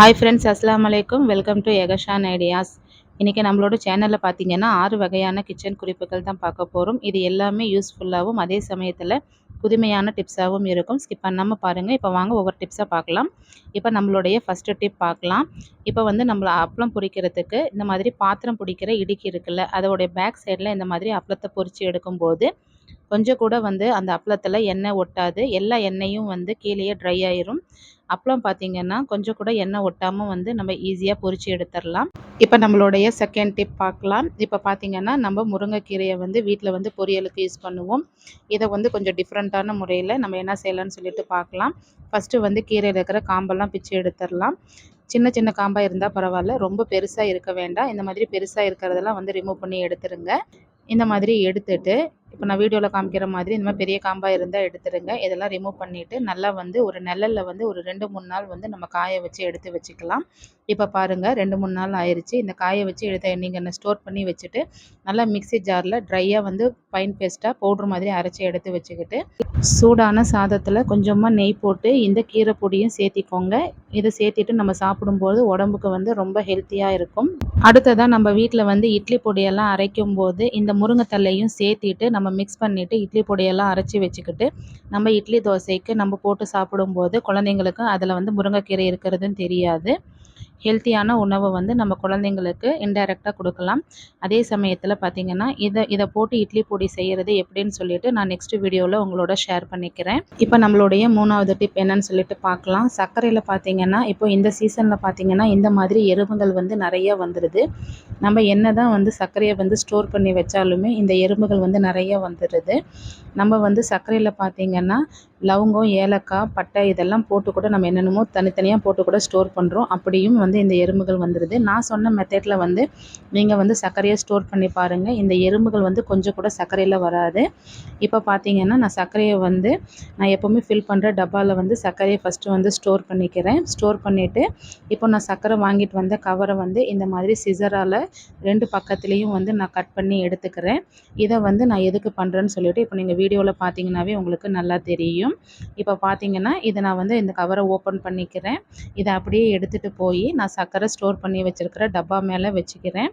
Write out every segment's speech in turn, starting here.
Hi friends அஸ்லாம் வலைக்கும் welcome to எகஷான் ideas இன்றைக்கி நம்மளோட சேனலில் பார்த்தீங்கன்னா ஆறு வகையான கிச்சன் குறிப்புகள் தான் பார்க்க போகிறோம் இது எல்லாமே யூஸ்ஃபுல்லாகவும் அதே சமயத்தில் புதுமையான டிப்ஸாகவும் இருக்கும். ஸ்கிப் பண்ணாமல் பாருங்கள் இப்போ வாங்க ஒவ்வொரு டிப்ஸாக பார்க்கலாம். இப்போ நம்மளுடைய ஃபஸ்ட்டு டிப் பார்க்கலாம். இப்போ வந்து நம்மளை அப்பளம் பொரிக்கிறதுக்கு இந்த மாதிரி பாத்திரம் பிடிக்கிற இடுக்கி இருக்குல்ல அதோடைய பேக் சைடில் இந்த மாதிரி அப்பளத்தை பொரித்து எடுக்கும்போது கொஞ்சம் கூட வந்து அந்த அப்பளத்தில் எண்ணெய் ஒட்டாது. எல்லா எண்ணெயும் வந்து கீழேயே ட்ரை ஆயிரும். அப்பளம் பார்த்திங்கன்னா கொஞ்சம் கூட எண்ணெய் ஒட்டாமல் வந்து நம்ம ஈஸியாக பொறிச்சு எடுத்துடலாம். இப்போ நம்மளுடைய செகண்ட் டிப் பார்க்கலாம் இப்போ பார்த்திங்கன்னா நம்ம முருங்கைக்கீரையை வந்து வீட்டில் வந்து பொரியலுக்கு யூஸ் பண்ணுவோம். இதை வந்து கொஞ்சம் டிஃப்ரெண்ட்டான முறையில் நம்ம என்ன செய்யலாம்னு சொல்லிட்டு பார்க்கலாம் ஃபஸ்ட்டு வந்து கீரையில் இருக்கிற காம்பெல்லாம் பிச்சு எடுத்துடலாம். சின்ன சின்ன காம்பாக இருந்தால் பரவாயில்ல. ரொம்ப பெருசாக இருக்க வேண்டாம். இந்த மாதிரி பெருசாக இருக்கிறதெல்லாம் வந்து ரிமூவ் பண்ணி எடுத்துருங்க இந்த மாதிரி எடுத்துட்டு இப்போ நான் வீடியோவில் காமிக்கிற மாதிரி இந்த மாதிரி பெரிய காம்பாக இருந்தால் எடுத்துருங்க. இதெல்லாம் ரிமூவ் பண்ணிவிட்டு நல்லா வந்து ஒரு நிழலில் வந்து ஒரு ரெண்டு மூணு நாள் வந்து நம்ம காய வச்சு எடுத்து வச்சுக்கலாம். இப்போ பாருங்கள் ரெண்டு மூணு நாள் ஆயிடுச்சு இந்த காய வச்சு எடுத்த நீங்கள் ஸ்டோர் பண்ணி வச்சுட்டு நல்லா மிக்சி ஜாரில் ட்ரையாக வந்து ஃபைன் பேஸ்ட்டாக பவுட்ரு மாதிரி அரைச்சி எடுத்து வச்சுக்கிட்டு சூடான சாதத்தில் கொஞ்சமாக நெய் போட்டு இந்த கீரை பொடியும் சேர்த்திக்கோங்க. இதை சேர்த்திட்டு நம்ம சாப்பிடும்போது உடம்புக்கு வந்து ரொம்ப ஹெல்த்தியாக இருக்கும். அடுத்ததாக நம்ம வீட்டில் வந்து இட்லி பொடியெல்லாம் அரைக்கும் போது இந்த முருங்கைத்தல்லையும் சேர்த்திட்டு நம்ம மிக்ஸ் பண்ணிவிட்டு இட்லி பொடியெல்லாம் அரைச்சி வச்சுக்கிட்டு நம்ம இட்லி தோசைக்கு நம்ம போட்டு சாப்பிடும்போது குழந்தைங்களுக்கு அதில் வந்து முருங்கைக்கீரை இருக்கிறதுன்னு தெரியாது. ஹெல்த்தியான உணவை வந்து நம்ம குழந்தைங்களுக்கு இன்டைரக்டாக கொடுக்கலாம். அதே சமயத்தில் பார்த்திங்கன்னா இதை இதை போட்டு இட்லி பொடி செய்கிறது எப்படின்னு சொல்லிட்டு நான் நெக்ஸ்ட் வீடியோவில் உங்களோட ஷேர் பண்ணிக்கிறேன். இப்போ நம்மளுடைய மூணாவது டிப் என்னன்னு சொல்லிட்டு பார்க்கலாம் சர்க்கரையில் பார்த்திங்கன்னா இப்போ இந்த சீசனில் பார்த்திங்கன்னா இந்த மாதிரி எறும்புகள் வந்து நிறைய வந்துடுது நம்ம என்ன தான் வந்து சர்க்கரையை வந்து ஸ்டோர் பண்ணி வச்சாலுமே இந்த எறும்புகள் வந்து நிறைய வந்துடுது நம்ம வந்து சர்க்கரையில் பார்த்திங்கன்னா லவங்கம் ஏலக்காய் பட்டை இதெல்லாம் போட்டு கூட நம்ம என்னென்னமோ தனித்தனியாக போட்டு கூட ஸ்டோர் பண்ணுறோம் அப்படியும் வந்து வந்து இந்த எறும்புகள் வந்துடுது நான் சொன்ன மெத்தடில் வந்து நீங்கள் வந்து சர்க்கரையை ஸ்டோர் பண்ணி பாருங்கள் இந்த எறும்புகள் வந்து கொஞ்சம் கூட சர்க்கரையில் வராது. இப்போ பார்த்தீங்கன்னா நான் சர்க்கரையை வந்து நான் எப்போவுமே ஃபில் பண்ணுற டப்பாவில் வந்து சர்க்கரையை ஃபஸ்ட்டு வந்து ஸ்டோர் பண்ணிக்கிறேன். ஸ்டோர் பண்ணிவிட்டு இப்போ நான் சர்க்கரை வாங்கிட்டு வந்த கவரை வந்து இந்த மாதிரி சிசரால் ரெண்டு பக்கத்துலேயும் வந்து நான் கட் பண்ணி எடுத்துக்கிறேன். இதை வந்து நான் எதுக்கு பண்ணுறேன்னு சொல்லிவிட்டு இப்போ நீங்கள் வீடியோவில் பார்த்தீங்கன்னாவே உங்களுக்கு நல்லா தெரியும். இப்போ பார்த்தீங்கன்னா இதை நான் வந்து இந்த கவரை ஓப்பன் பண்ணிக்கிறேன். இதை அப்படியே எடுத்துகிட்டு போய் நான் சர்க்கரை ஸ்டோர் பண்ணி வச்சுருக்கிற டப்பா மேலே வச்சுக்கிறேன்.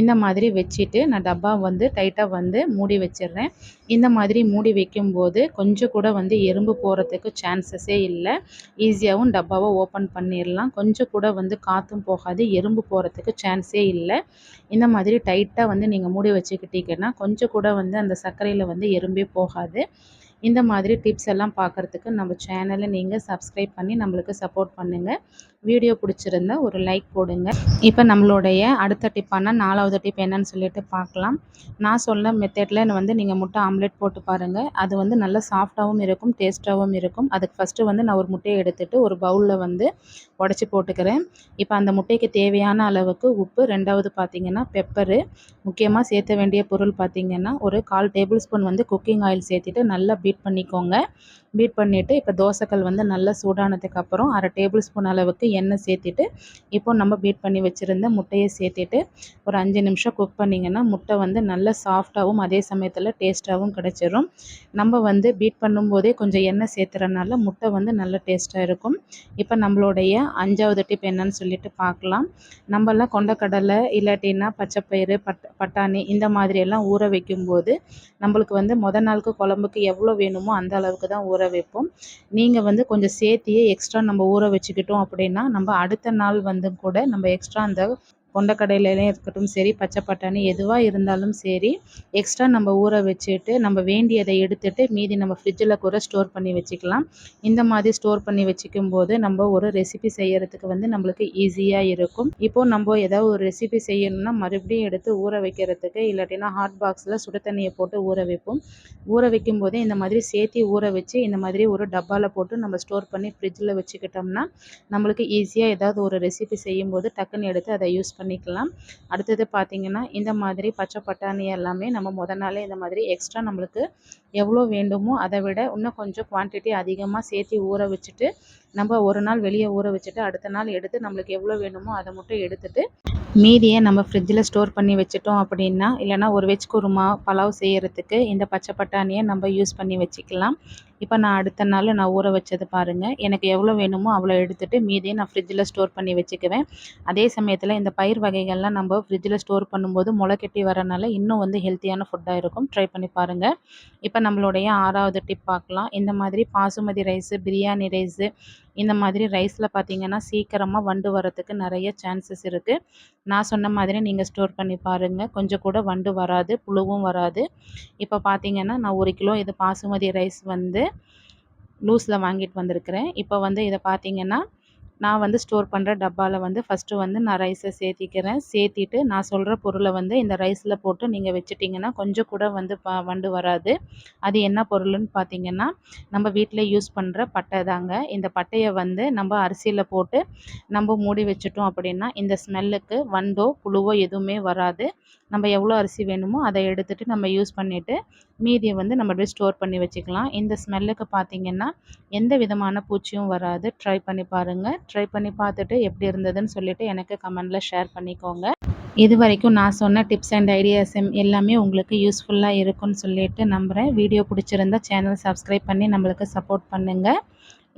இந்த மாதிரி வச்சுட்டு நான் டப்பா வந்து டைட்டாக வந்து மூடி வச்சிடுறேன். இந்த மாதிரி மூடி வைக்கும்போது கொஞ்சம் கூட வந்து எறும்பு போகிறதுக்கு சான்சஸே இல்லை. ஈஸியாகவும் டப்பாவை ஓப்பன் பண்ணிடலாம். கொஞ்சம் கூட வந்து காற்றும் போகாது எறும்பு போகிறதுக்கு சான்ஸே இல்லை. இந்த மாதிரி டைட்டாக வந்து நீங்கள் மூடி வச்சுக்கிட்டீங்கன்னா கொஞ்சம் கூட வந்து அந்த சர்க்கரையில் வந்து எறும்பே போகாது. இந்த மாதிரி டிப்ஸ் எல்லாம் பார்க்குறதுக்கு நம்ம சேனலை நீங்கள் சப்ஸ்கிரைப் பண்ணி நம்மளுக்கு சப்போர்ட் பண்ணுங்கள் வீடியோ பிடிச்சிருந்தா ஒரு லைக் போடுங்க. இப்போ நம்மளுடைய அடுத்த டிப்பான நாலாவது டிப் என்னன்னு சொல்லிட்டு பார்க்கலாம். நான் சொல்ல மெத்தடில் வந்து நீங்கள் முட்டை ஆம்லெட் போட்டு பாருங்கள் அது வந்து நல்லா சாஃப்டாகவும் இருக்கும் டேஸ்ட்டாகவும் இருக்கும். அதுக்கு ஃபஸ்ட்டு வந்து நான் ஒரு முட்டையை எடுத்துகிட்டு ஒரு பவுலில் வந்து உடச்சி போட்டுக்கிறேன். இப்போ அந்த முட்டைக்கு தேவையான அளவுக்கு உப்பு ரெண்டாவது பார்த்திங்கன்னா பெப்பரு முக்கியமாக சேர்த்த வேண்டிய பொருள் பார்த்திங்கன்னா ஒரு கால் டேபிள் ஸ்பூன் வந்து குக்கிங் ஆயில் சேர்த்துட்டு நல்லா பீட் பண்ணிக்கோங்க. பீட் பண்ணிவிட்டு இப்போ தோசைக்கல் வந்து நல்லா சூடானதுக்கப்புறம் அரை டேபிள் ஸ்பூன் அளவுக்கு எண்ணெய் சேர்த்துட்டு இப்போ நம்ம பீட் பண்ணி வச்சுருந்த முட்டையை சேர்த்துட்டு ஒரு அஞ்சு நிமிஷம் குக் பண்ணிங்கன்னா முட்டை வந்து நல்ல சாஃப்டாகவும் அதே சமயத்தில் டேஸ்ட்டாகவும் கிடச்சிரும். நம்ம வந்து பீட் பண்ணும்போதே கொஞ்சம் எண்ணெய் சேர்த்துறனால முட்டை வந்து நல்ல டேஸ்ட்டாக இருக்கும். இப்போ நம்மளுடைய அஞ்சாவது டிப் என்னன்னு சொல்லிட்டு பார்க்கலாம். நம்மலாம் கொண்டக்கடலை இல்லாட்டின்னா பச்சைப்பயிறு பட் பட்டாணி இந்த மாதிரியெல்லாம் ஊற வைக்கும்போது நம்மளுக்கு வந்து முத நாளுக்கு குழம்புக்கு எவ்வளோ வேணுமோ அந்த அளவுக்கு தான் ஊற வைப்போம். நீங்கள் வந்து கொஞ்சம் சேர்த்தியே எக்ஸ்ட்ரா நம்ம ஊற வச்சுக்கிட்டோம் அப்படின்னா நம்ம அடுத்த நாள் வந்து கூட நம்ம எக்ஸ்ட்ரா அந்த கொண்டக்கடலையிலையும் இருக்கட்டும் சரி பச்சை பட்டாணி எதுவாக இருந்தாலும் சரி எக்ஸ்ட்ரா நம்ம ஊற வச்சுட்டு நம்ம வேண்டியதை எடுத்துகிட்டு மீதி நம்ம ஃப்ரிட்ஜில் கூட ஸ்டோர் பண்ணி வச்சுக்கலாம். இந்த மாதிரி ஸ்டோர் பண்ணி வச்சுக்கும் போது நம்ம ஒரு ரெசிபி செய்யறதுக்கு வந்து நம்மளுக்கு ஈஸியாக இருக்கும். இப்போது நம்ம ஏதாவது ஒரு ரெசிபி செய்யணும்னா மறுபடியும் எடுத்து ஊற வைக்கிறதுக்கு இல்லாட்டினா ஹாட் பாக்ஸில் சுடு தண்ணியை போட்டு ஊற வைப்போம். ஊற வைக்கும் போதே இந்த மாதிரி சேர்த்தி ஊற வச்சு இந்த மாதிரி ஒரு டப்பாவில் போட்டு நம்ம ஸ்டோர் பண்ணி ஃப்ரிட்ஜில் வச்சுக்கிட்டோம்னா நம்மளுக்கு ஈஸியாக ஏதாவது ஒரு ரெசிபி செய்யும்போது டக்குன்னு எடுத்து அதை யூஸ் பண்ணிக்கலாம். அடுத்தது பார்த்திங்கன்னா இந்த மாதிரி பச்சை பட்டாணி எல்லாமே நம்ம முத நாளே இந்த மாதிரி எக்ஸ்ட்ரா நம்மளுக்கு எவ்வளோ வேண்டுமோ அதை விட இன்னும் கொஞ்சம் குவான்டிட்டி அதிகமாக சேர்த்து ஊற வச்சுட்டு நம்ம ஒரு நாள் வெளியே ஊற வச்சுட்டு அடுத்த நாள் எடுத்து நம்மளுக்கு எவ்வளோ வேணுமோ அதை மட்டும் எடுத்துட்டு மீதியை நம்ம ஃப்ரிட்ஜில் ஸ்டோர் பண்ணி வச்சுட்டோம் அப்படின்னா இல்லைனா ஒரு வெஜ் குருமா பலாவ் செய்கிறதுக்கு இந்த பச்சை பட்டாணியை நம்ம யூஸ் பண்ணி வச்சுக்கலாம். இப்போ நான் அடுத்த நாள் நான் ஊற வச்சது பாருங்கள் எனக்கு எவ்வளோ வேணுமோ அவ்வளோ எடுத்துகிட்டு மீதியை நான் ஃப்ரிட்ஜில் ஸ்டோர் பண்ணி வச்சுக்குவேன். அதே சமயத்தில் இந்த பயிர் வகைகள்லாம் நம்ம ஃப்ரிட்ஜில் ஸ்டோர் பண்ணும்போது முளைக்கட்டி வரனால இன்னும் வந்து ஹெல்த்தியான ஃபுட்டாக இருக்கும். ட்ரை பண்ணி பாருங்கள் இப்போ நம்மளுடைய ஆறாவது டிப் பார்க்கலாம் இந்த மாதிரி பாசுமதி ரைஸு பிரியாணி ரைஸு இந்த மாதிரி ரைஸில் பார்த்தீங்கன்னா சீக்கிரமாக வண்டு வரத்துக்கு நிறைய சான்சஸ் இருக்குது நான் சொன்ன மாதிரி நீங்கள் ஸ்டோர் பண்ணி பாருங்கள் கொஞ்சம் கூட வண்டு வராது புழுவும் வராது. இப்போ பார்த்தீங்கன்னா நான் ஒரு கிலோ இது பாசுமதி ரைஸ் வந்து லூஸில் வாங்கிட்டு வந்திருக்கிறேன். இப்போ வந்து இதை பார்த்தீங்கன்னா நான் வந்து ஸ்டோர் பண்ணுற டப்பாவில் வந்து ஃபஸ்ட்டு வந்து நான் ரைஸை சேர்த்திக்கிறேன் சேர்த்திட்டு நான் சொல்கிற பொருளை வந்து இந்த ரைஸில் போட்டு நீங்கள் வச்சுட்டிங்கன்னா கொஞ்சம் கூட வந்து ப வண்டு வராது. அது என்ன பொருள்னு பார்த்தீங்கன்னா நம்ம வீட்டில் யூஸ் பண்ணுற பட்டை தாங்க. இந்த பட்டையை வந்து நம்ம அரிசியில் போட்டு நம்ம மூடி வச்சுட்டோம் அப்படின்னா இந்த ஸ்மெல்லுக்கு வண்டோ புழுவோ எதுவுமே வராது. நம்ம எவ்வளோ அரிசி வேணுமோ அதை எடுத்துகிட்டு நம்ம யூஸ் பண்ணிவிட்டு மீதியை வந்து நம்ம அப்படியே ஸ்டோர் பண்ணி வச்சுக்கலாம். இந்த ஸ்மெல்லுக்கு பார்த்திங்கன்னா எந்த விதமான பூச்சியும் வராது. ட்ரை பண்ணி பாருங்கள் ட்ரை பண்ணி பார்த்துட்டு எப்படி இருந்ததுன்னு சொல்லிவிட்டு எனக்கு கமெண்டில் ஷேர் பண்ணிக்கோங்க. இது வரைக்கும் நான் சொன்ன டிப்ஸ் அண்ட் ஐடியாஸ் எல்லாமே உங்களுக்கு யூஸ்ஃபுல்லாக இருக்கும்னு சொல்லிட்டு நம்புகிறேன் வீடியோ பிடிச்சிருந்தா சேனல் சப்ஸ்கிரைப் பண்ணி நம்மளுக்கு சப்போர்ட் பண்ணுங்கள்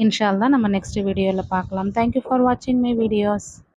இன்ஷால் தான் நம்ம நெக்ஸ்ட் வீடியோவில் பார்க்கலாம். தேங்க்யூ ஃபார் வாட்சிங் மை வீடியோஸ்